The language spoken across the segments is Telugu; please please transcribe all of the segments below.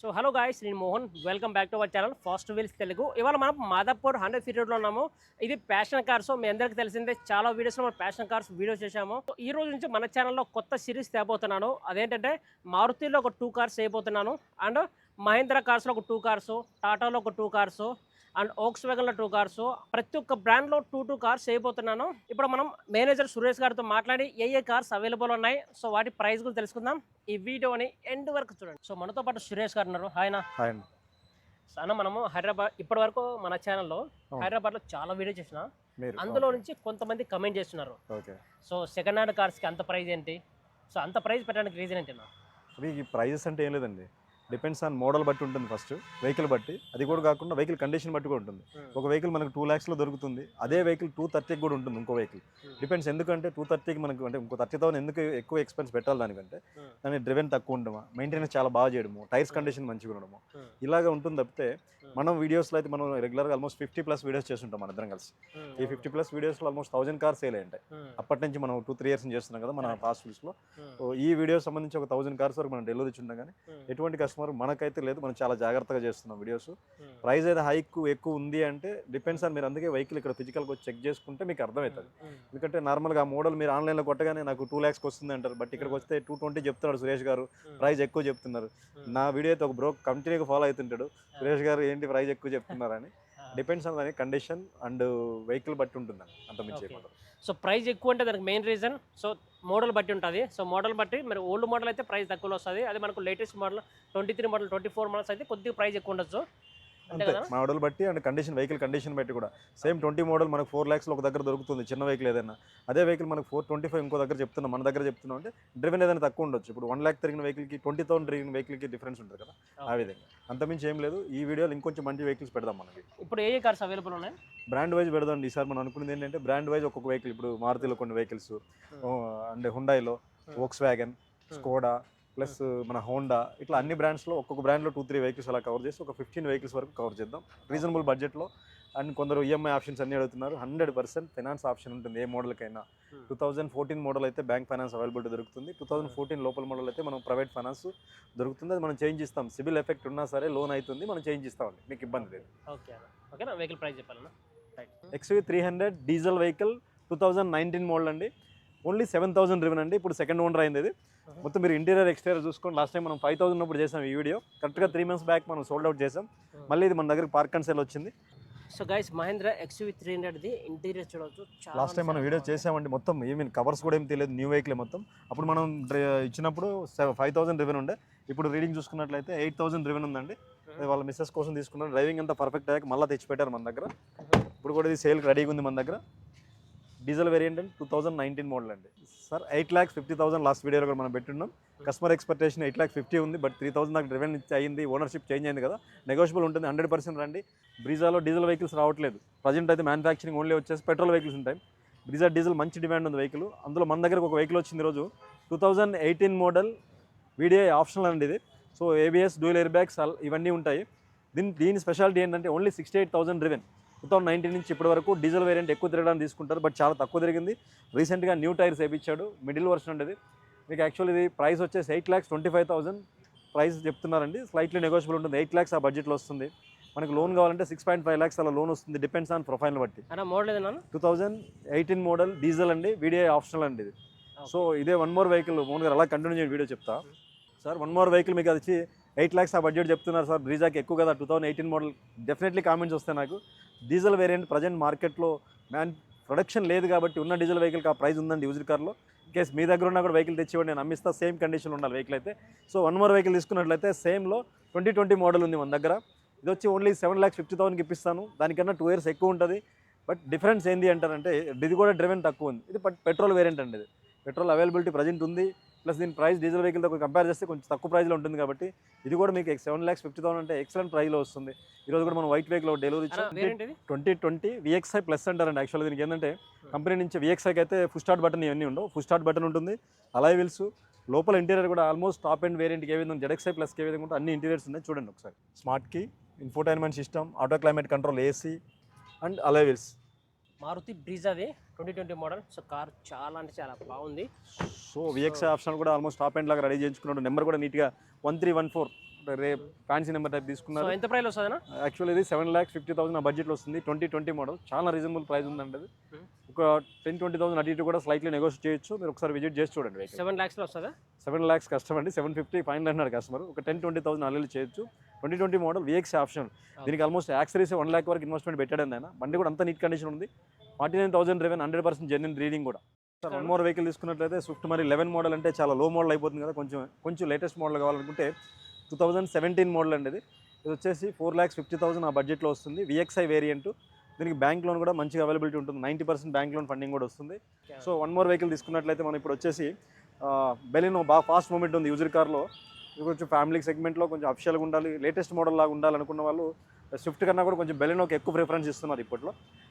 సో హలో గాయస్ నేను Mohan. Welcome back to our channel fast wheels Telugu ఇవాళ మనం మాదాపూర్ హండ్రెడ్ ఫీట్ రోడ్లో ఉన్నాము. ఇది ప్యాషన్ కార్స్ మీ అందరికీ తెలిసిందే చాలా వీడియోస్లో మనం ప్యాషన్ కార్స్ వీడియోస్ చేశాము. ఈ రోజు నుంచి మన ఛానల్లో కొత్త సిరీస్ తేబోతున్నాను. అదేంటంటే మారుతిలో ఒక టూ కార్స్ వేయబోతున్నాను. అండ్ మహేంద్ర కార్స్లో ఒక టూ కార్స్ టాటాలో ఒక టూ కార్స్ అండ్ ఓక్స్ వ్యాగన్లో టూ కార్స్ ప్రతి ఒక్క బ్రాండ్లో టూ టూ కార్స్ వేయబోతున్నాను ఇప్పుడు మనం మేనేజర్ సురేష్ గారితో మాట్లాడి ఏ ఏ కార్స్ అవైలబుల్ ఉన్నాయి. సో వాటి ప్రైస్ గురించి తెలుసుకుందాం. ఈ వీడియోని ఎండ్ వరకు చూడండి. సో మనతో పాటు సురేష్ గారు ఉన్నారు. హాయ్ హాయ్ అన్న. మనము హైదరాబాద్ ఇప్పటి వరకు మన ఛానల్లో. హైదరాబాద్లో చాలా వీడియో చేసిన అందులో నుంచి కొంతమంది కమెంట్ చేస్తున్నారు. సో సెకండ్ హ్యాండ్ కార్స్కి అంత ప్రైస్ ఏంటి? సో అంత ప్రైస్ పెట్టడానికి రీజన్ ఏంటి ప్రైజెస్ అంటే ఏం లేదండి. డిపెండ్స్ ఆన్ మోడల్ బట్టి ఉంటుంది ఫస్ట్ వెహికల్ బట్టి. అది కూడా కాకుండా వెహికల్ కండిషన్ బట్టి కూడా ఉంటుంది. ఒక వెహికల్ మనకు టూ ల్యాక్స్లో దొరుకుతుంది. అదే వెహికల్ టూ థర్టీకి కూడా ఉంటుంది ఇంకో వెహికల్. డిపెండ్స్ ఎందుకంటే టూ థర్టీకి మనకు అంటే ఇంకో థర్టీ థౌసండ్ ఎందుకు ఎక్కువ ఎక్స్పెన్స్ పెట్టాలి దానికంటే? Hmm. దాని డ్రివెన్ తక్కువ ఉండడమా? మెయింటెనెన్స్ చాలా బాగా చేయడము. టైర్స్ కండిషన్ మంచిగా ఉండడము. Hmm. ఇలాగ ఉంటుంది తప్పితే మనం వీడియోస్లో అయితే మనం రెగ్యులర్గా ఆల్మోస్ట్ ఫిఫ్టీ ప్లస్ వీడియోస్ చేస్తుంటాం మన ఇద్దరం కలిసి. ఈ ఫిఫ్టీ ప్లస్ వీడియోస్లో ఆల్మోస్ట్ థౌసండ్ కార్స్ సేల్ ఉంటాయి అప్పటి నుంచి మనం టూ త్రీ ఇయర్స్ చేస్తున్నాం కదా మన పాస్ట్ సో ఈ వీడియో సంబంధించి ఒక థౌసండ్ కార్స్ వరకు మనం డెలివరీ ఇచ్చుంటాం కానీ ఎటువంటి కస్టమర్ మనకైతే లేదు మనం చాలా జాగ్రత్తగా చేస్తున్నాం వీడియోస్. ప్రైస్ అయితే హైక్ ఎక్కువ ఉంది అంటే డిపెండ్స్ ఆన్ మీరు అందుకే వెహికల్ ఇక్కడ ఫిజికల్గా వచ్చి చెక్ చేసుకుంటే మీకు అర్థమవుతుంది. ఎందుకంటే నార్మల్గా ఆ మోడల్ మీరు ఆన్లైన్లో కొట్టగానే నాకు టూ ల్యాక్స్కి వస్తుంది అంటారు. బట్ ఇక్కడికి వస్తే టూ ట్వంటీ చెప్తున్నాడు సురేష్ గారు. ప్రైస్ ఎక్కువ చెప్తున్నారు. నా వీడియో అయితే ఒక బ్రో కంటిన్యూగా ఫాలో అవుతుంటాడు. సురేష్ గారు ఏంటి ప్రైస్ ఎక్కువ చెప్తున్నారని. డిపెండ్స్ ఆన్ దాని కండిషన్ అండ్ వెహికల్ బట్టి ఉంటుంది అంత మించి. సో ప్రైస్ ఎక్కువ అంటే దానికి మెయిన్ రీజన్ సో మోడల్ బట్టి ఉంటుంది. సో మోడల్ బట్టి మరి ఓల్డ్ మోడల్ అయితే ప్రైస్ తక్కువలో వస్తుంది. అది మనకు latest model twenty three model twenty four models అయితే కొద్దిగా ప్రైస్ ఎక్కువ ఉండొచ్చు. అంతే. మోడల్ బట్టి అండ్ కండిషన్ వెహికల్ కండిషన్ బట్టి కూడా. సేమ్ ట్వంటీ మోడల్ మనకు ఫోర్ ల్యాక్స్లో ఒక దగ్గర దొరుకుతుంది చిన్న వెహికల్ ఏదైనా. అదే వెహికల్ మనకు ఫోర్ ట్వంటీ ఫైవ్ ఇంకో దగ్గర చెప్తున్నాం మన దగ్గర చెప్తున్నాం అంటే డ్రివెన్ ఏదైనా తక్కువ ఉండొచ్చు. ఇప్పుడు వన్ ల్యాక్ తిరిగిన వెహికల్కి ట్వంటీ థౌసండ్ తిరిగిన వెహికల్కి డిఫరెన్స్ ఉంటుంది కదా ఆ విధంగా. అంతమించి ఏం లేదు. ఈ వీడియోలో ఇంకొంచెం మంచి వెహికల్స్ పెడదాం మనకి. ఇప్పుడు ఏ ఏ కార్స్ అవైలబుల్ ఉన్నాయి? బ్రాండ్ వైజ్ పెడదాం. ఈసారి మనం అనుకున్నది ఏంటంటే బ్రాండ్ వైజ్ ఒక్కొక్క వెహికల్. ఇప్పుడు మారుతిలో కొన్ని వెహికల్స్. అండ్ హుండాయిలో వోక్స్ వ్యాగన్ స్కోడా ప్లస్ మన హోండా ఇట్లా అన్ని బ్రాండ్స్లో ఒక్కొక్క బ్రాండ్లో టూ త్రీ వెహికల్స్ అలా కవర్ చేసి ఒక ఫిఫ్టీన్ వెహికల్స్ వరకు కవర్ చేద్దాం. రీజనబుల్ బడ్జెట్లో అండ్ కొందరు ఈఎంఐ ఆప్షన్స్ అన్ని అడుగుతున్నారు. హండ్రెడ్ పర్సెంట్ ఫైనాన్స్ ఆప్షన్ ఉంటుంది ఏ మోడల్కైనా. టూ థౌజండ్ ఫోర్టీన్ మోడల్ అయితే బ్యాంక్ ఫైనాన్స్ అవైలబిలిటీ దొరుకుతుంది. టూ థౌసండ్ ఫోర్టీన్ లోపల మోడల్ అయితే మనం ప్రైవేట్ ఫైనాన్స్ దొరుకుతుంది. అది మనం చేంజ్ ఇస్తాం సిబిల్ ఎఫెక్ట్ ఉన్నా సరే లోన్ అవుతుంది మనం చేంజ్ ఇస్తామండి మీకు ఇబ్బంది లేదు. ఓకేనా వెహికల్ ప్రైస్ చెప్పాలన్నా. Right XV three hundred diesel vehicle two thousand nineteen model అండి. ఓన్లీ సెవెన్ థౌసండ్ రివెన్ అండి. ఇప్పుడు సెకండ్ ఓనర్ అయింది ఇది. మొత్తం మీరు ఇంటీరియర్ ఎక్స్టీరియర్ చూసుకోండి. లాస్ట్ టైం మనం ఫైవ్ థౌసండ్ ఉన్నప్పుడు చేసాం ఈ వీడియో కరెక్ట్గా త్రీ మంత్స్ బ్యాక్ మనం సోల్డ్ అవుట్ చేసాం. మళ్ళీ ఇది మన దగ్గర పార్క్ అండ్ సేల్ వచ్చింది. So guys Mahindra XV three హండ్రెడ్ది interior చూడవచ్చు. లాస్ట్ టైం మనం వీడియో చేసామండి. మొత్తం ఏమీ కవర్స్ కూడా ఏం తెలియదు. న్యూ వెహికల్ మొత్తం. అప్పుడు మనం ఇచ్చినప్పుడు ఫైవ్ థౌసండ్ రివెన్ ఉండే. ఇప్పుడు రీడింగ్ చూసుకున్నట్లయితే ఎయిట్ థౌసండ్ రివెన్ ఉందండి. అది వాళ్ళ మిస్సెస్ కోసం తీసుకున్నారు. డ్రైవింగ్ అంతా పర్ఫెక్ట్ అయ్యాక మళ్ళీ తెచ్చిపెట్టారు మన దగ్గర. ఇప్పుడు కూడా ఇది సేల్ రెడీగా ఉంది మన దగ్గర. డీజిల్ వేరియంట్ అండి టూ థౌసండ్ నైన్టీన్ మోడల్ అండి. Sir eight lakhs fifty thousand last వీడియోలో కూడా మనం పెట్టున్నాం. Customer expectation eight lakh fifty ఉంది బట్ త్రీ థౌసండ్ దాకా రివెన్ అయింది ఓనర్షిప్ చేంజ్ అయింది కదా. నెగోషియబుల్ ఉంటుంది హండ్రెడ్ పర్సెంట్ రండి. బ్రీజాలో డీజిల్ వెహికల్స్ రావట్లేదు. ప్రజెంట్ అయితే మ్యానుఫ్యాక్చరింగ్ ఓన్లీ వచ్చేసి పెట్రోల్ వెహికల్స్ ఉంటాయి. బ్రీజా డీజిల్ మంచి డిమాండ్ ఉంది వెహికల్ అందులో మన దగ్గరకు ఒక వెహికల్ వచ్చింది రోజు two thousand eighteen model video optional అండి ఇది. So ABS dual air bags ఇవన్నీ ఉంటాయి. దీని దీని స్పెషాలిటీ ఏంటంటే only sixty eight thousand driven two thousand nineteen నుంచి ఇప్పటి వరకు డీజిల్ వేరియంట్ ఎక్కువ తిరగడానికి తీసుకుంటారు బట్ చాలా తక్కువ తిరిగింది. రీసెంట్గా న్యూ టైర్స్ వేయించాడు మిడిల్ వర్షన్ ఉండేది. మీకు యాక్చువల్ ఇది ప్రైస్ వచ్చేసి eight lakhs twenty five thousand price చెప్తున్నారండి. స్లైట్లీ నెగోషియబుల్ ఉంటుంది ఎయిట్ ల్యాక్స్ ఆ బడ్జెట్లో వస్తుంది. మనకి లోన్ కావాలంటే సిక్స్ పాయింట్ ఫైవ్ ల్యాక్స్ అలా లోన్ వస్తుంది డిపెండ్స్ ఆన్ ప్రొఫైల్ బట్టి. Model two thousand eighteen model diesel అండి వీడియో ఆప్షనల్ అండి ఇది. సో ఇదే వన్ మోర్ వెహికల్ మోహన్ గారు అలా కంటిన్యూ చేయండి వీడియో చెప్తా. సార్ వన్ మోర్ వెహికల్ మీకు అది ఎయిట్ ల్యాక్స్ ఆ బడ్జెట్ చెప్తున్నారు సార్. బ్రీజాకి ఎక్కువ కదా two thousand eighteen model definitely comments వస్తాయి నాకు. డీజిల్ వేరియంట్ ప్రజెంట్ మార్కెట్లో మ్యాన్ ప్రొడక్షన్ లేదు కాబట్టి ఉన్న డీజిల్ వెహికల్కి ఆ ప్రైస్ ఉందండి యూజర్ కార్లో కేస్ మీ దగ్గర ఉన్న కూడా వెహికల్ తెచ్చివ్వండి నేను అమ్మిస్తా సేమ్ కండిషన్ ఉండాలి వెహికల్ అయితే. సో వన్ మోర్ వెహికల్ తీసుకున్నట్లయితే సేమ్లో ట్వంటీ ట్వంటీ మోడల్ ఉంది మన దగ్గర. ఇది వచ్చి ఓన్లీ సెవెన్ ల్యాక్స్ ఫిఫ్టీ థౌసండ్కి ఇప్పిస్తాను. దానికన్నా టూ ఇయర్స్ ఎక్కువ ఉంటుంది. బట్ డిఫరెన్స్ ఏంది అంటారంటే ఇది కూడా డ్రివెన్ తక్కువ ఉంది. ఇది బట్ పెట్రోల్ వేరియంట్ అండి ఇది. పెట్రోల్ అవైలబిలిటీ ప్రజెంట్ ఉంది. ప్లస్ దీని ప్రైస్ డీజిల్ వెహికల్తో కంపేర్ చేస్తే కొంచెం తక్కువ ప్రైస్లో ఉంటుంది కాబట్టి ఇది కూడా మీకు సెవెన్ ల్యాక్స్ ఫిఫ్టీ థౌసండ్ అంటే ఎక్సలెంట్ ప్రైస్లో వస్తుంది. ఈరోజు కూడా మనం వైట్ వెహికల్ డెలివరీ ఇచ్చాం. ట్వంటీ ట్వంటీ విఎక్స్ఐ ప్లస్ అంటారండి యాక్చువల్గా దీనికి ఏంటంటే కంపెనీ నుంచి విఎక్స్ఐకి అయితే ఫుల్ స్టార్ట్ బటన్ ఇవన్నీ ఉండవు. ఫుల్ స్టార్ట్ బటన్ ఉంటుంది. అలాయ్ వీల్స్ లోపల ఇంటీరియర్ కూడా ఆల్మోస్ట్ టాప్ అండ్ వేరియంట్కి ఏ విధంగా జెడెక్స్ఐ ప్లస్కి ఏ విధంగా ఉంటే అన్ని ఇంటీరియర్స్ ఉన్నాయి. చూడండి ఒకసారి. స్మార్ట్కి infotainment system auto climate control AC and alloy Maruti బ్రీజాది twenty twenty model. So car చాలా అంటే చాలా బాగుంది. సో విఎక్స్ఐ ఆప్షన్ కూడా ఆల్మోస్ట్ టాప్ ఎండ్ లాగా రెడీ చేయించుకున్నాడు. నెంబర్ కూడా నీట్గా వన్ త్రీ వన్ ఫోర్ రే ఫ్యాన్సీ నెంబర్ టైప్ తీసుకున్నారు. ఎంత ప్రైస్ వస్తుందన్నా? యాక్చువల్లీ ఇది సెవెన్ ల్యాక్స్ ఫిఫ్టీ థౌసండ్ ఆ బడ్జెట్లో వస్తుంది. ట్వంటీ ట్వంటీ మోడల్ చాలా రీజనబుల్ ప్రైస్ ఉందండి అది. ఒక టెన్ ట్వంటీ థౌసండ్ అటు ఇటు కూడా స్లైట్లీ నెగోషియేట్ చేయొచ్చు. మీరు ఒకసారి విజిట్ చేసి చూడండి వెహికల్ సెవెన్ ల్యాక్స్లో వస్తుందా? సెవెన్ ల్యాక్స్ కష్టం అండి సెవెన్ ఫిఫ్టీ ఫైవ్ అన్నారు కస్టమర్ ఒక టెన్ ట్వంటీ థౌసండ్ అల్లెలు చేయొచ్చు. Twenty twenty model VX option దీనికి ఆల్మోస్ట్ యాక్సరీస్ వన్ ల్యాక్ వరకు ఇన్వెస్ట్మెంట్ పెట్టాడు ఆయన. బండి కూడా అంత నీట్ కండిషన్ ఉంది. Forty nine thousand driven hundred percent genuine reading కూడా. సార్ వన్ మోర్ వెహికల్ తీసుకున్నట్లయితే స్విఫ్ట్ మరి లెవెన్ మోడల్ అంటే చాలా లో మోడల్ అయిపోతుంది కదా. కొంచెం కొంచెం లేటెస్ట్ మోడల్ కావాలనుకుంటే టూ థౌజండ్ సెవెంటీన్ మోడల్ అండి ఇది. ఇది వచ్చేసి ఫోర్ ల్యాక్స్ ఫిఫ్టీ థౌసండ్ ఆ బడ్జెట్లో వస్తుంది. విఎక్స్ఐ వేరియంట్ దీనికి బ్యాంక్ లోన్ కూడా మంచిగా అవైలబిలిటీ ఉంటుంది. Ninety percent bank loan funding కూడా వస్తుంది. సో వన్ మోర్ వెహికల్ తీసుకున్నట్లయితే మనం ఇప్పుడు వచ్చేసి బెలినో బాగా ఫాస్ట్ మూమెంట్ ఉంది యూజర్ కార్లో కొంచెం ఫ్యామిలీ సెగ్మెంట్లో కొంచెం అఫిషియల్గా ఉండాలి. లేటెస్ట్ మోడల్ లాగా ఉండాలనుకున్న వాళ్ళు స్విఫ్ట్ కన్నా కూడా కొంచెం బెలినోకి ఎక్కువ ప్రిఫరెన్స్ ఇస్తున్నారు ఇప్పట్లో.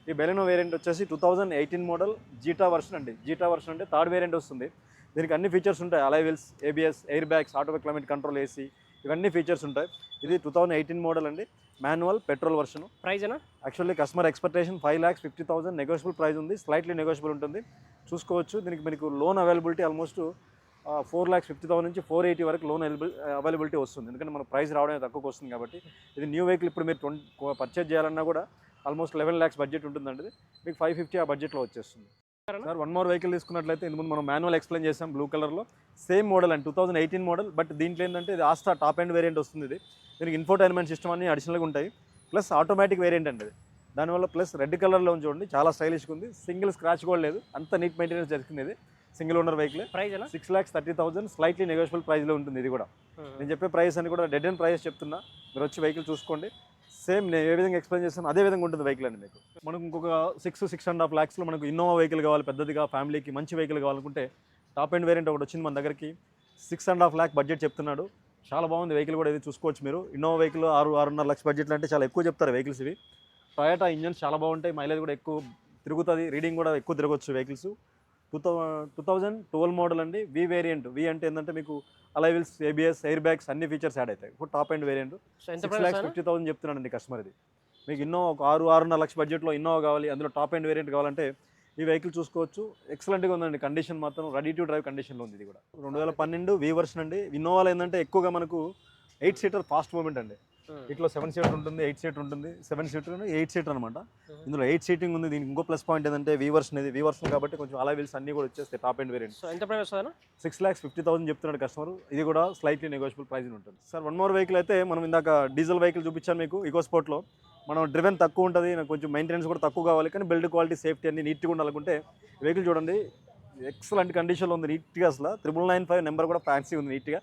ఈ బెలినో వేరియంట్ వచ్చేసి two thousand eighteen model Zeta version అండి. జీటా వర్షన్ అంటే థర్డ్ వేరియంట్ వస్తుంది. దీనికి అన్ని ఫీచర్స్ ఉంటాయి. Alloy wheels ABS air bags auto climate control AC ఇవన్నీ ఫీచర్స్ ఉంటాయి. ఇది టూ థౌజండ్ ఎయిటీన్ మోడల్ అండి. Manual petrol version. అన్నా? Actually customer expectation five lakhs fifty thousand negotiable price ఉంది స్లైట్లీ నెగోషియబుల్ ఉంటుంది. చూసుకోవచ్చు దీనికి మీకు loan availability almost four lakhs fifty thousand నుంచి ఫోర్ ఎయిటీ వరకు లోన్ అవైలబిలిటీ వస్తుంది. ఎందుకంటే మన ప్రైస్ రావడం తక్కువకి వస్తుంది కాబట్టి ఇది న్యూ వెహికల్ ఇప్పుడు మీరు ట్వంటీ పర్చేజ్ చేయాలన్నా కూడా ఆల్మోస్ట్ లెవెన్ ల్యాక్స్ బడ్జెట్ ఉంటుందండి. మీకు ఫైవ్ ఫిఫ్టీ ఆ బడ్జెట్లో వచ్చేస్తుంది. సార్ వన్ మోర్ వెహికల్ తీసుకున్నట్లయితే ఇంతకు ముందు మనం మాన్యువల్ ఎక్స్ప్లెయిన్ చేసాం బ్లూ కలర్లో సేమ్ మోడల్ అండి two thousand eighteen model but దీంట్లో ఏంటంటే ఇది ఆస్టా టాప్ అండ్ వేరియంట్ వస్తుంది ఇది. దీనికి ఇన్ఫోటైన్మెంట్ సిస్టమ్ అన్ని అడిషనల్గా ఉంటాయి. ప్లస్ ఆటోమేటిక్ వేరియంట్ అండి దానివల్ల ప్లస్ రెడ్ కలర్లో చూడండి చాలా స్టైలిష్గా ఉంది. సింగిల్ స్క్రాచ్ కూడా లేదు. అంత నీట్ మెయింటెనెన్స్ జరిగింది ఇది. Single owner vehicle price six lakhs thirty thousand slightly negotiable ప్రైస్లో ఉంటుంది ఇది కూడా. నేను చెప్పే ప్రైస్ అని కూడా డెడ్ అండ్ ప్రైస్ చెప్తున్నా. మీరు వచ్చి వెహికల్ చూసుకోండి. సేమ్ నేను ఏ విధంగా ఎక్స్ప్లెయిన్ చేస్తాను అదే విధంగా ఉంటుంది వెహికల్ అండి మీకు. మనకు ఇంకొక సిక్స్ సిక్స్ అండ్ హాఫ్ ల్యాక్స్లో మనకు ఇన్నోవా వెహికల్ కావాలి పెద్దదిగా ఫ్యామిలీకి మంచి వెహికల్ కావాలనుకుంటే టాప్ అండ్ వేరియంట్ ఒకటి వచ్చింది మన దగ్గరికి. Six and half lakh budget చెప్తున్నాడు. చాలా బాగుంది వెహికల్ కూడా ఇది చూసుకోవచ్చు మీరు. ఇన్నోవా వెహికల్ ఆరు ఆరున్నర లక్ష బడ్జెట్లు అంటే చాలా ఎక్కువ చెప్తారు వెహికల్స్ ఇవి. టొయాటా ఇంజన్స్ చాలా బాగుంటాయి మైలేజ్ కూడా ఎక్కువ తిరుగుతుంది రీడింగ్ కూడా ఎక్కువ తిరగచ్చు vehicles two thou two thousand twelve model అండి. వి వేరియంట్ వి అంటే ఏంటంటే మీకు alloy wheels ABS air bags అన్ని ఫీచర్స్ యాడ్ అవుతాయి. ఇప్పుడు top end variant six lakhs fifty thousand చెప్తున్నానండి కస్టమర్ ఇది మీకు ఇన్నోవా ఒక ఆరు ఆరున్నర లక్ష బడ్జెట్లో ఇన్నోవా కావాలి అందులో టాప్ అండ్ వేరియంట్ కావాలంటే ఈ వెహికల్ చూసుకోవచ్చు. ఎక్సలెంట్గా ఉందండి. కండిషన్ మాత్రం రెడీ టు డ్రైవ్ కండిషన్లో ఉంది ఇది కూడా. రెండు వేల పన్నెండు వీ వర్షన్ అండి. ఇన్నోవాలో ఏంటంటే ఎక్కువగా మనకు ఎయిట్ సీటర్ ఫాస్ట్ మూమెంట్ అండి. ఇట్లా సెవెన్ సీటర్ ఉంటుంది ఎయిట్ సీటర్ ఉంటుంది. సెవెన్ సీటర్ ఎయిట్ సీటర్ అనమాట ఇందులో ఎయిట్ సీటింగ్ ఉంది. దీనికి ఇంకో ప్లస్ పాయింట్ ఏంటంటే వీ వర్షన్ ఇది. వీ వర్షన్ కాబట్టి కొంచెం అలా వీల్స్ అన్ని కూడా వచ్చేస్తాయి టాప్ అండ్ వేరియంట్ సో ఎంత price six lakhs fifty thousand చెప్తున్నాడు కస్టమర్ ఇది కూడా స్లైట్లీ నెగోషియబుల్ ప్రైస్ ఉంటుంది. సార్ వన్ మోర్ వెహికల్ అయితే మనం ఇందాక డీజిల్ వెహికల్ చూపించాను మీకు ఈకో స్పోర్ట్లో మనం డ్రివెన్ తక్కువ ఉంటుంది నాకు కొంచెం మెయింటెనెన్స్ కూడా తక్కువ కావాలి కానీ బిల్డ్ క్వాలిటీ సేఫ్టీ అన్ని నీట్గా ఉండాలనుకుంటే వెహికల్ చూడండి. ఎక్సలెంట్ కండిషన్లో ఉంది నీట్గా అసలు. త్రిబుల్ నైన్ ఫైవ్ నెంబర్ కూడా ఫ్యాన్సీ ఉంది నీట్గా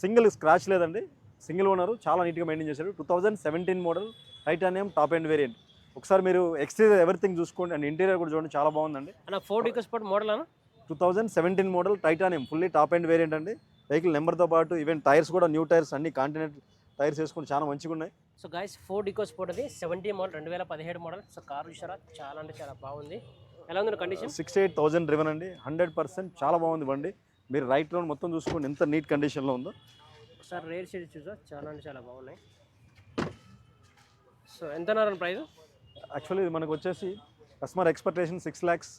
సింగిల్ స్క్రాచ్ లేదండి. సింగిల్ ఓనర్ చాలా నీట్గా మెయింటైన్ చేశారు two thousand seventeen model titanium top end variant ఒకసారి మీరు ఎక్స్టీరియర్ ఎవ్రీథింగ్ చూసుకోండి. అండ్ ఇంటీరియర్ కూడా చూడండి చాలా బాగుందండి. అన్న ఫోర్డ్ ఈకో స్పోర్ట్ మోడల్ అన్న? Two thousand seventeen model titanium fully top end variant అండి. వెహికల్ నెంబర్తో పాటు ఈవెన్ టైర్స్ కూడా న్యూ టైర్స్ అన్ని కాంటినెంట్ టైర్స్ వేసుకుని చాలా మంచిగా ఉన్నాయి. So guys Ford Eco Sport అది సెవెంటీ మోడల్ రెండు వేల పదిహేడు మోడల్ సో కార్ చూసారా? చాలా అంటే చాలా బాగుంది. ఎలా ఉంది condition sixty eight thousand driven అండి. హండ్రెడ్ పర్సెంట్ చాలా బాగుంది బండి. మీరు రైట్ రోడ్ మొత్తం చూసుకోండి ఎంత నీట్ కండిషన్లో ఉందో. ఒకసారి రేర్ షీట్ చూసా. చాలా అంటే చాలా బాగున్నాయి. సో ఎంత ప్రైస్? యాక్చువల్లీ ఇది మనకు వచ్చేసి customer expectation six lakhs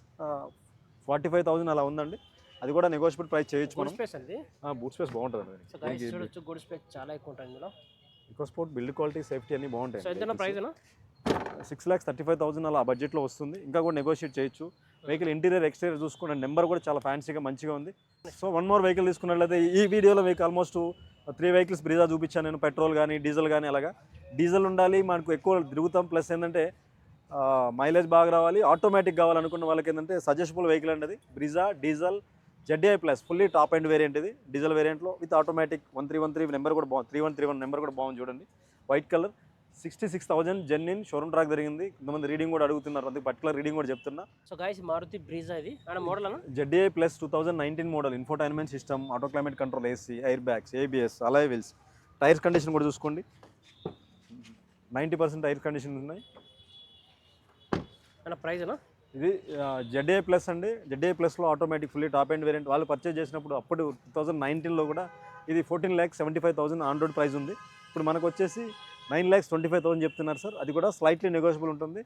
forty five thousand అలా ఉందండి. అది కూడా నెగోషియబుల్ ప్రైస్ చేయొచ్చు మనం. స్పేస్ అండి. బూట్ స్పేస్ బాగుంటుంది చూడొచ్చు గుడ్ స్పేస్ చాలా ఎక్కువ ఉంటుంది ఇందులో. ఎక్కువ స్పోర్ట్ బిల్డ్ క్వాలిటీ సేఫ్టీ అన్ని బాగుంటాయి. ఎంత price six lakhs thirty five thousand అలా బడ్జెట్లో వస్తుంది. ఇంకా కూడా నెగోషియేట్ చేయొచ్చు. వెహికల్ ఇంటీరియర్ ఎక్స్టీరియర్ చూసుకున్న నెంబర్ కూడా చాలా ఫ్యాన్సీగా మంచిగా ఉంది. సో వన్ మోర్ వెహికల్ తీసుకున్నట్లయితే ఈ వీడియోలో మీకు ఆల్మోస్ట్ త్రీ వెహికల్స్ బ్రీజా చూపించాను నేను పెట్రోల్ కానీ డీజిల్ కానీ అలాగా. డీజిల్ ఉండాలి మనకు ఎక్కువ తిరుగుతాం. ప్లస్ ఏంటంటే మైలేజ్ బాగా రావాలి. ఆటోమేటిక్ కావాలనుకున్న వాళ్ళకి ఏంటంటే సజెషబుల్ వెహికల్ అండి Brezza diesel ZI plus fully top end variant ఇది. Diesel వేరియంట్లో with automatic one three one three number కూడా బాగుంది three one three one number కూడా బాగుంది చూడండి. White colour. Sixty six thousand genuine showroom track జరిగింది. కొంతమంది రీడింగ్ కూడా అడుగుతున్నారు. అందుకు పర్టికులర్ రీడింగ్ కూడా చెప్తున్నా. సో గైస్ మారుతి బ్రీజా ఇది? అన్న model ZA plus two thousand nineteen model infotainment system auto climate control AC air bags ABS alloy wheels. Tyres condition కూడా చూసుకోండి. నైంటీ పర్సెంట్ టైర్ కండిషన్ ఉన్నాయి. ప్రైస్ అన్న ఇది జెడ్ఏ ప్లస్ అండి. జెడ్ఏ ప్లస్లో automatic fully top end variant వాళ్ళు పర్చేజ్ చేసినప్పుడు అప్పుడు టూ థౌసండ్ నైన్టీన్లో కూడా ఇది fourteen lakhs seventy five thousand on road price ఉంది. ఇప్పుడు మనకు వచ్చేసి nine lakhs twenty five thousand చెప్తున్నారు సార్. అది కూడా స్లైట్లీ నెగోషియబుల్ ఉంటుంది.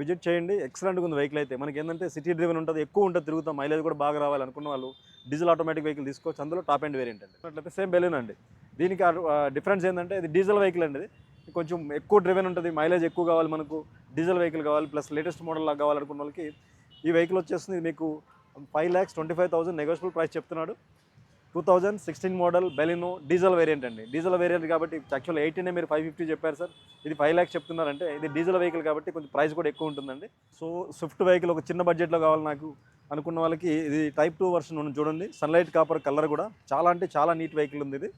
విజిట్ చేయండి. ఎక్సలెంట్గా ఉంది వెహికల్ అయితే. మనకి ఏంటంటే సిటీ డ్రివెన్ ఉంటుంది ఎక్కువ ఉంటుంది తిరుగుతాం. మైలేజ్ కూడా బాగా రావాలి అనుకున్న వాళ్ళు డీజిల్ ఆటోమేటిక్ వెహికల్ తీసుకోవచ్చు. అందులో టాప్ అండ్ వేరియంట్ అండి. అట్లయితే సేమ్ బెలూన్ అండి. దీనికి డిఫరెన్స్ ఏంటంటే ఇది డీజిల్ వెహికల్ అండి కొంచెం ఎక్కువ డ్రివెన్ ఉంటుంది. మైలేజ్ ఎక్కువ కావాలి మనకు. డీజిల్ వెహికల్ కావాలి. ప్లస్ లేటెస్ట్ మోడల్ లాగా కావాలనుకున్న వాళ్ళకి ఈ వెహికల్ వచ్చేస్తుంది. మీకు five lakhs twenty five thousand negotiable price చెప్తున్నాడు. Two thousand sixteen model Baleno diesel variant అండి. డీజిల్ వేరియంట్ కాబట్టి యాక్చువల్ ఎయిటీనే మీరు ఫైవ్ ఫిఫ్టీ చెప్పారు సార్. ఇది ఫైవ్ ల్యాక్స్ చెప్తున్నారంటే ఇది డీజిల్ వెహికల్ కాబట్టి కొంచెం ప్రైస్ కూడా ఎక్కువ ఉంటుందండి. సో స్విఫ్ట్ వెహికల్ ఒక చిన్న బడ్జెట్లో కావాలి నాకు అనుకున్న వాళ్ళకి ఇది టైప్ టూ వర్షన్ ఉంది చూడండి. సన్లైట్ కాపర్ కలర్ కూడా చాలా అంటే చాలా నీట్ వెహికల్ ఉంది ఇది.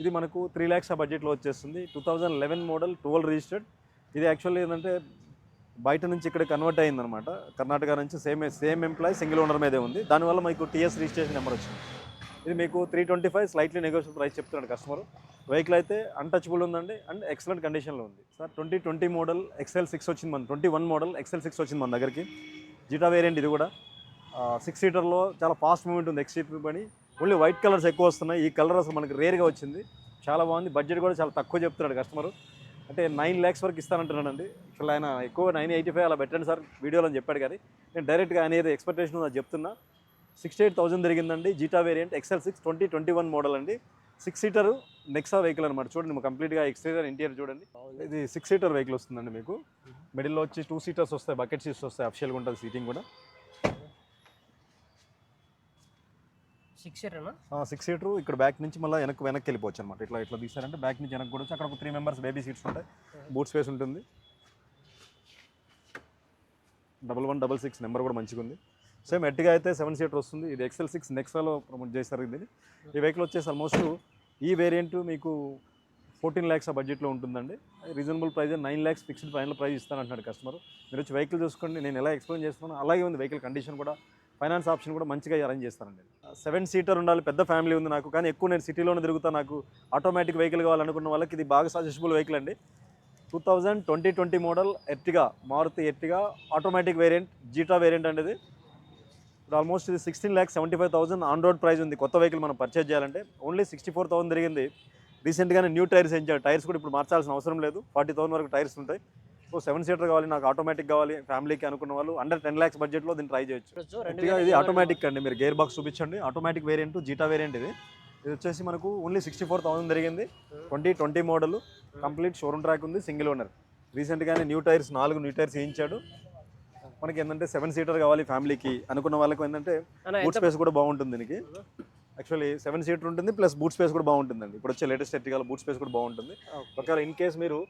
ఇది మనకు త్రీ ల్యాక్స్ ఆ బడ్జెట్లో వచ్చేస్తుంది. Two thousand eleven model twelve registered. ఇది యాక్చువల్లీ ఏంటంటే బయట నుంచి ఇక్కడ కన్వర్ట్ అయిందనమాట కర్ణాటక నుంచి same same employee single owner మీదే ఉంది. దానివల్ల మీకు టీఎస్ రిజిస్ట్రేషన్ నెంబర్ వచ్చింది. ఇది మీకు three twenty five slightly negotiable price చెప్తున్నాడు కస్టమర్ వెహికల్ అయితే అన్టచబుల్ ఉందండి అండ్ ఎక్సలెంట్ కండిషన్లో ఉంది. Sir twenty twenty model XL six వచ్చింది మన twenty one model XL six వచ్చింది మన దగ్గరికి. జీటా వేరియంట్ ఇది కూడా. సిక్స్ సీటర్లో చాలా ఫాస్ట్ మూమెంట్ ఉంది ఎక్స్ సీటర్ పని. ఓన్లీ వైట్ కలర్స్ ఎక్కువ వస్తున్నాయి. ఈ కలర్ అసలు మనకి రేర్గా వచ్చింది. చాలా బాగుంది. బడ్జెట్ కూడా చాలా తక్కువ చెప్తున్నాడు కస్టమర్ అంటే నైన్ ల్యాక్స్ వరకు ఇస్తానంటున్నాడండి. అసలు ఆయన ఎక్కువ నైన్ ఎయిటీ ఫైవ్ అలా పెట్టండి సార్ వీడియోలో అని చెప్పాడు కానీ నేను డైరెక్ట్గా ఆయన ఏదో ఎక్స్పెక్టేషన్ ఉందో చెప్తున్నా. సిక్స్టీ ఎయిట్ థౌసండ్ జరిగిందండి Zeta variant XL six twenty twenty one model అండి. సిక్స్ సీటర్ నెక్సా వెహికల్ అనమాట చూడండి కంప్లీట్గా ఎక్స్టీరియర్ ఇంటీరియర్ చూడండి. ఇది సిక్స్ సీటర్ వెహికల్ వస్తుందండి మీకు. మిడిల్లో వచ్చి టూ సీటర్స్ వస్తాయి బకెట్ సీట్స్ వస్తాయి అఫిషియల్గా ఉంటుంది సీటింగ్ కూడా. సిక్స్ సీటర్ సిక్స్ సీటర్ ఇక్కడ బ్యాక్ నుంచి మళ్ళీ వెనక్కి వెనక్కి వెళ్ళిపోవచ్చు అనమాట ఇట్లా ఇట్లా తీసారంటే బ్యాక్ నుంచి వెనక్కి కూడా అక్కడ ఒక త్రీ మెంబర్స్ బేబీ సీట్స్ ఉంటాయి. బూట్ స్పేస్ ఉంటుంది. Double one double six number కూడా మంచిగా ఉంది. సేమ్ ఎట్టిగా అయితే సెవెన్ సీటర్ వస్తుంది. ఇది ఎక్సెల్ సిక్స్ నెక్సాలో ప్రమోట్ చేశారు ఇది. ఈ వెహికల్ వచ్చేసి ఆల్మోస్ట్ ఈ వేరియంట్ మీకు ఫోర్టీన్ ల్యాక్స్ ఆ బడ్జెట్లో ఉంటుందండి. Reasonable price nine lakhs fixed final price ఇస్తానంటున్నాడు customer మీరు వచ్చి వెహికల్ చూసుకోండి నేను ఎలా ఎక్స్ప్లెయిన్ చేస్తున్నాను అలాగే ఉంది వెహికల్ కండిషన్ కూడా. ఫైనాన్స్ ఆప్షన్ కూడా మంచిగా అరేంజ్ చేస్తానండి సెవెన్ సీటర్ ఉండాలి పెద్ద ఫ్యామిలీ ఉంది నాకు కానీ ఎక్కువ నేను సిటీలోనే తిరుగుతా నాకు ఆటోమేటిక్ వెహికల్ కావాలనుకున్న వాళ్ళకి ఇది బాగా సజెస్టబుల్ వెహికల్ అండి. Two thousand twenty twenty model Ertiga Maruti Ertiga automatic variant Zeta variant అండి ఇది. ఇప్పుడు ఆల్మోస్ట్ ఇది sixteen lakh seventy five thousand on road price ఉంది. కొత్త వెహికల్ మనం పర్చేజ్ చేయాలంటే ఓన్లీ సిక్స్టీ ఫోర్ థౌసండ్ తిరిగింది రీసెంట్గానే న్యూ టైర్స్ వేయించారు టైర్స్ కూడా ఇప్పుడు మార్చాల్సిన అవసరం లేదు. ఫార్టీ థౌసండ్ వరకు టైర్స్ ఉంటాయి. సో సెవెన్ సీటర్ కావాలి నాకు ఆటోమేటిక్ కావాలి ఫ్యామిలీకి అనుకున్న వాళ్ళు అండర్ టెన్ ల్యాక్స్ బడ్జెట్లో దీన్ని ట్రై చేయొచ్చు. ఇది ఆటోమేటిక్ అండి మీరు గేర్ బాక్స్ చూపించండి. ఆటోమేటిక్ వేరియంట్ జీటా వేరియంట్ ఇది. ఇది వచ్చేసి మనకు ఓన్లీ సిక్స్టీ ఫోర్ థౌసండ్ జరిగింది. Twenty twenty model complete showroom track ఉంది సింగిల్ ఓనర్ రీసెంట్గానే న్యూ టైర్స్ నాలుగు న్యూ టైర్స్ వేయించాడు. మనకి ఏంటంటే సెవెన్ సీటర్ కావాలి ఫ్యామిలీకి అనుకున్న వాళ్ళకి ఏంటంటే బూట్ స్పేస్ కూడా బాగుంటుంది దీనికి. యాక్చువల్లీ సెవెన్ సీటర్ ఉంటుంది ప్లస్ బూట్ స్పేస్ కూడా బాగుంటుందండి. ఇప్పుడు వచ్చే లేటెస్ట్ ఎట్టిగా బూట్ స్పేస్ కూడా బాగుంటుంది. ఒకవేళ ఇన్ కేస్ మీరు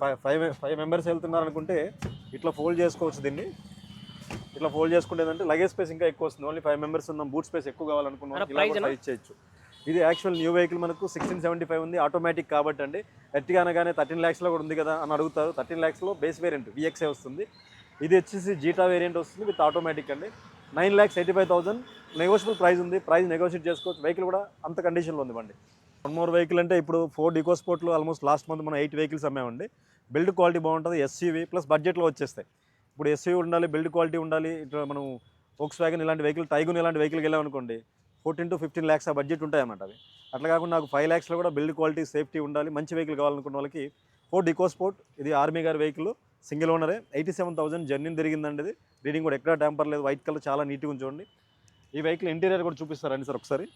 ఫైవ్ ఫైవ్ ఫైవ్ మెంబర్స్ వెళ్తున్నారు అనుకుంటే ఇట్లా ఫోల్డ్ చేసుకోవచ్చు దీన్ని. ఇట్లా ఫోల్డ్ చేసుకుంటే ఏంటంటే లగేజ్ స్పేస్ ఇంకా ఎక్కువ వస్తుంది. ఓన్లీ ఫైవ్ మెంబర్స్ ఉన్నాం బూట్ స్పేస్ ఎక్కువ కావాలనుకున్నాం. మన ఇలా price కూడా ఎలా? try చేయొచ్చు. ఇది యాక్చువల్ న్యూ వెహికల్ మనకు సిక్స్టీన్ సెవెంటీ ఫైవ్ ఉంది ఆటోమేటిక్ కాబట్టి అండి. ఎట్టిగా అనగానే థర్టీన్ ల్యాక్స్లో కూడా ఉంది కదా అని అడుగుతారు. థర్టీన్ ల్యాక్స్లో బేస్ వేరియంట్ విఎక్స్ఏ వస్తుంది. ఇది వచ్చేసి జీటా వేరియంట్ వస్తుంది విత్ ఆటోమేటిక్ అండి. Nine lakhs eighty five thousand negotiable price ఉంది. ప్రైస్ నెగోషియేట్ చేసుకోవచ్చు. వెహికల్ కూడా అంత కండిషన్లో ఉంది బండి. వన్ మోర్ వెహికల్ అంటే ఇప్పుడు ఫోర్ డికో స్పోర్ట్లో ఆల్మోస్ట్ లాస్ట్ మంత్ మనం ఎయిట్ వెహికల్స్ అమ్మామండి. బిల్డ్ క్వాలిటీ బాగుంటుంది ఎస్సీవీ ప్లస్ బడ్జెట్లో వచ్చేస్తాయి. ఇప్పుడు ఎస్సీవీ ఉండాలి బిల్డ్ క్వాలిటీ ఉండాలి ఇట్లా మనం ఓక్స్ వ్యాగన్ ఇలాంటి వెహికల్ టైగున్ ఇలాంటి వెహికల్కి వెళ్ళామనుకోండి ఫోర్టీన్ టు ఫిఫ్టీన్ ల్యాక్స్ ఆ బడ్జెట్ ఉంటాయన్నమాట అవి. అట్లా కాకుండా నాకు ఫైవ్ ల్యాక్స్లో కూడా బిల్డ్ క్వాలిటీ సేఫ్టీ ఉండాలి మంచి వెహికల్ కావాలనుకున్న వాళ్ళకి ఫోర్ డికో స్పోర్ట్ ఇది ఆర్మీ గారి వెహికల్ సింగిల్ ఓనరే ఎయిటీ సెవెన్ థౌసండ్ జర్నీ తిరిగిందండి ఇది. రీడింగ్ కూడా ఎక్కడ ట్యాంపర్ లేదు వైట్ కలర్ చాలా నీట్గా ఉంచండి ఈ వెహికల్ ఇంటీరియర్ కూడా చూపిస్తారండి సార్ ఒకసారి.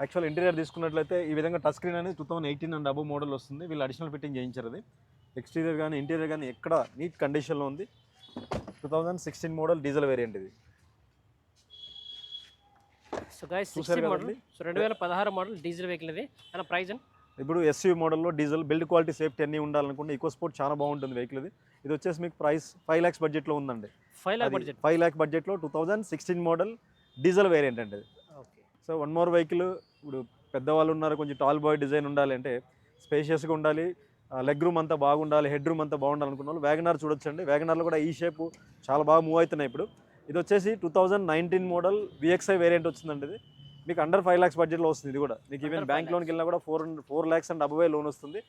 యాక్చువల్ ఇంటీరియర్ తీసుకున్నట్లయితే ఈ విధంగా టచ్ స్క్రీన్ అనేది two thousand eighteen and above model వస్తుంది. వీళ్ళు అడిషనల్ ఫిట్టింగ్ చేయించారు అది ఎక్స్టీరియర్ కానీ ఇంటీరియర్ కానీ ఎక్కడ నీట్ కండిషన్లో ఉంది. Two thousand sixteen model diesel variant ఇది. So guys model? సో రెండు వేల పదహారు మోడల్ డీజిల్ వెహికల్ ఇది. ప్రైస్ అండి ఇప్పుడు ఎస్యూ మోడల్లో డీజిల్ బిల్డ్ క్వాలిటీ సేఫ్టీ అన్నీ ఉండాలనుకుంటే ఈకో స్పోర్ట్ చాలా బాగుంటుంది వెహికల్ ఇది. ఇది వచ్చేసి మీకు ప్రైస్ ఫైవ్ ల్యాక్స్ బడ్జెట్లో ఉందండి. Five lakh budget five lakh బడ్జెట్లో two thousand sixteen model diesel variant అండి సో వన్ మోర్ వెహికల్ ఇప్పుడు పెద్దవాళ్ళు ఉన్నారు కొంచెం టాల్ బాయ్ డిజైన్ ఉండాలి అంటే స్పేషియస్గా ఉండాలి లెగ్ రూమ్ అంతా బాగుండాలి హెడ్ రూమ్ అంతా బాగుండాలి అనుకున్న వాళ్ళు వ్యాగనార్ చూడొచ్చండి. వ్యాగనార్లో కూడా ఈ షేప్ చాలా బాగా మూవ్ అవుతున్నాయి ఇప్పుడు. ఇది వచ్చేసి two thousand nineteen model VXI variant వచ్చిందండి ఇది. మీకు అండర్ ఫైవ్ ల్యాక్స్ బడ్జెట్లో వస్తుంది ఇది కూడా. మీకు ఈవెన్ బ్యాంక్ లోన్కి వెళ్ళినా కూడా four four lakhs and above loan వస్తుంది.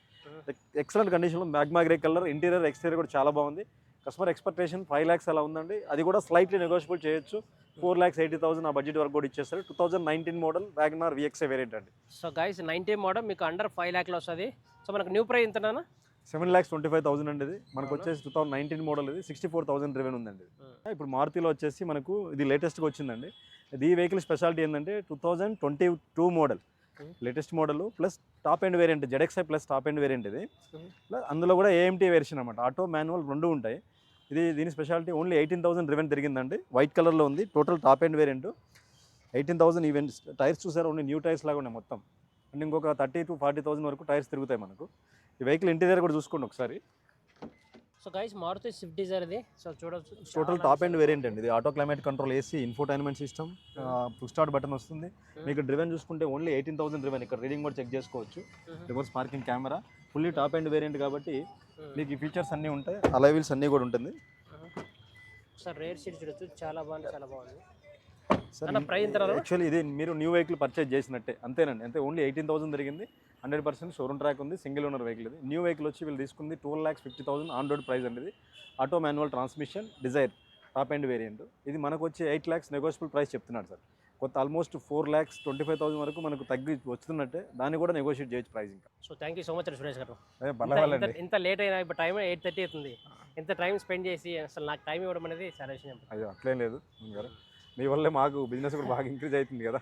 ఎక్సలెంట్ కండిషన్లో magma grey colour interior exterior కూడా చాలా బాగుంది. కస్టమర్ ఎక్స్పెక్టేషన్ ఫైవ్ ల్యాక్స్ అలా ఉందండి. అది కూడా స్లైట్లీ నెగోషియబుల్ చేయొచ్చు. ఫోర్ ల్యాక్స్ ఎయిటీ థౌసండ్ ఆ బడ్జెట్ వరకు కూడా ఇచ్చేస్తారు. Two thousand nineteen model WagonR VXI variant అండి. సో గైస్ నైన్టీ మోడల్ మీకు అండర్ ఫైవ్ ల్యాక్లో వస్తుంది. సో మనకు న్యూ ప్రైస్ ఎంతనా seven lakhs twenty five thousand అండి ఇది. మనకు? వచ్చేసి టూ థౌసండ్ నైన్టీన్ మోడల్ ఇది. సిక్స్టీ ఫోర్ థౌసండ్ రెవెన్ ఉందండి ఇది. ఇప్పుడు మారుతిలో వచ్చేసి మనకు ఇది లేటెస్ట్గా వచ్చిందండి. ఇది ఈ వెహికల్ స్పెషాలిటీ ఏంటంటే two thousand twenty two model. Hmm. Latest model plus top end variant ZXI plus top end variant ఇది. Hmm. అందులో కూడా ఏఎంటీ వేరియేషన్ అనమాట ఆటో మాన్యువల్ రెండు ఉంటాయి. ఇది దీని speciality only eighteen thousand driven తిరిగిందండి. White కలర్లో ఉంది. Total top end variant eighteen thousand events tyres చూసారు? ఓన్లీ న్యూ టైర్స్ లాగా ఉన్నాయి మొత్తం. అండ్ ఇంకొక థర్టీ టు ఫార్టీ థౌసండ్ వరకు టైర్స్ తిరుగుతాయి మనకు. ఈ వెహికల్ ఇంటీరియర్ కూడా చూసుకోండి ఒకసారి. So guys Maruti Swift Dzire ఇది. సో చూడొచ్చు. టోటల్ టాప్ ఎండ్ వేరియంట్ అండి. ఇది auto climate control AC infotainment system full start button వస్తుంది. మీకు డ్రివెన్ చూసుకుంటే ఓన్లీ ఎయిటీన్ థౌసండ్ డ్రివెన్ ఇక్కడ రీడింగ్ కూడా చెక్ చేసుకోవచ్చు. Reverse parking camera fully top end variant కాబట్టి మీకు ఈ ఫీచర్స్ అన్నీ ఉంటాయి. అలైవిల్స్ అన్నీ కూడా ఉంటుంది. సార్ రేర్ సీట్ చూడొచ్చు. చాలా బాగుంది చాలా బాగుంది సార్ అన్న, price ఎంత రాదు? యాక్చువల్లీ ఇది మీరు న్యూ వెహికల్ పర్చేజ్ చేసినట్టే. అంతేనండి. అంతే ఓన్లీ ఎయిటీన్ థౌసండ్ జరిగింది. హండ్రెడ్ పర్సెంట్ షోరూమ్ ట్రాక్ ఉంది. సింగిల్ ఓనర్ వెహికల్ ఇది. న్యూ వెహికల్ వచ్చి వీళ్ళు తీసుకుంది twelve lakhs fifty thousand on road price అండి ఇది. Auto manual transmission Dzire top end variant ఇది మనకు వచ్చి ఎయిట్ ల్యాక్స్ నెగోషియబుల్ ప్రైస్ చెప్తున్నాడు సార్. కొత్త almost four lakhs twenty five thousand వరకు మనకు తగ్గి వస్తున్నట్టే. దాన్ని కూడా నెగోషియేట్ చేయొచ్చు ప్రైస్ ఇంకా. So thank you so much Suresh garu. ఇంత- లేట్ అయినా ఇప్పుడు టైం ఎయిట్ థర్టీ అవుతుంది. ఇంత టైం స్పెండ్ చేసి అసలు నాకు టైం ఇవ్వడం అనేది చాలా విషయం. అయ్యో అట్లేం లేదు. మీ వల్లే మాకు బిజినెస్ కూడా బాగా ఇంక్రీజ్ అవుతుంది కదా.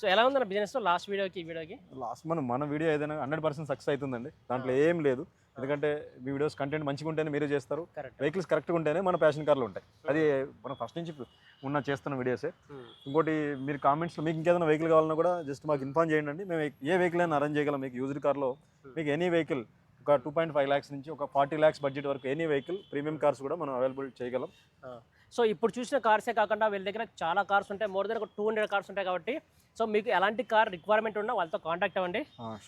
సో ఎలా ఉంది నా బిజినెస్ లాస్ట్ వీడియోకి ఈ వీడియోకి లాస్ట్ మనం మన వీడియో ఏదైనా హండ్రెడ్ పర్సెంట్ సక్సెస్ అవుతుందండి. దాంట్లో ఏం లేదు. ఎందుకంటే మీ వీడియోస్ కంటెంట్ మంచిగా ఉంటేనే మీరే చేస్తారు. వెహికల్స్ కరెక్ట్గా ఉంటేనే మన ప్యాషన్ కార్లు ఉంటాయి. అది మనం ఫస్ట్ నుంచి ఉన్న చేస్తున్న వీడియోసే ఇంకోటి మీరు కామెంట్స్లో మీకు ఇంకేదైనా వెహికల్ కావాలన్నా కూడా జస్ట్ మాకు ఇన్ఫార్మ్ చేయండి అండి. మేము ఏ వెహికల్ అయినా అరేంజ్ చేయగలం. మీకు యూజ్డ్ కార్లో మీకు ఎనీ వెహికల్ ఒక టూ పాయింట్ ఫైవ్ ల్యాక్స్ నుంచి ఒక ఫార్టీ ల్యాక్స్ బడ్జెట్ వరకు ఎనీ వెహికల్ ప్రీమియం కార్స్ కూడా మనం అవైలబుల్ చేయగలం. సో ఇప్పుడు చూసిన కార్సే కాకుండా వీళ్ళ దగ్గర చాలా కార్స్ ఉంటాయి. మోర్ దెన్ ఒక టూ హండ్రెడ్ కార్స్ ఉంటాయి కాబట్టి సో మీకు ఎలాంటి కార్ రిక్వైర్మెంట్ ఉన్నా వాళ్ళతో కాంటాక్ట్ అవ్వండి.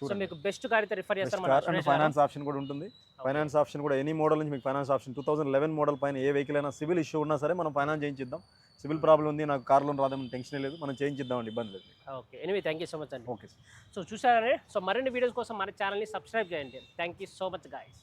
సో మీకు బెస్ట్ కార్ అయితే రిఫర్ చేస్తారు మన. ఫైనాన్స్ ఆప్షన్ కూడా ఉంటుంది. ఫైనాన్స్ ఆప్షన్ కూడా ఎనీ మోడల్ నుంచి మీకు finance option two thousand eleven model పైన ఏ వెహికల్ అయినా సివిల్ ఇష్యూ ఉన్నా సరే మనం ఫైనాన్స్ చేయించిద్దాం. సివిల్ ప్రాబ్లం ఉంది నాకు కార్ లోన్ రాదని టెన్షన్ లేదు. మనం చేయించిద్దామండి ఇబ్బంది లేదు. Okay anyway thank you so much అండి ఓకే సో చూసారని సో మరిన్ని వీడియోస్ కోసం మన ఛానల్ని సబ్స్క్రైబ్ చేయండి. Thank you so much guys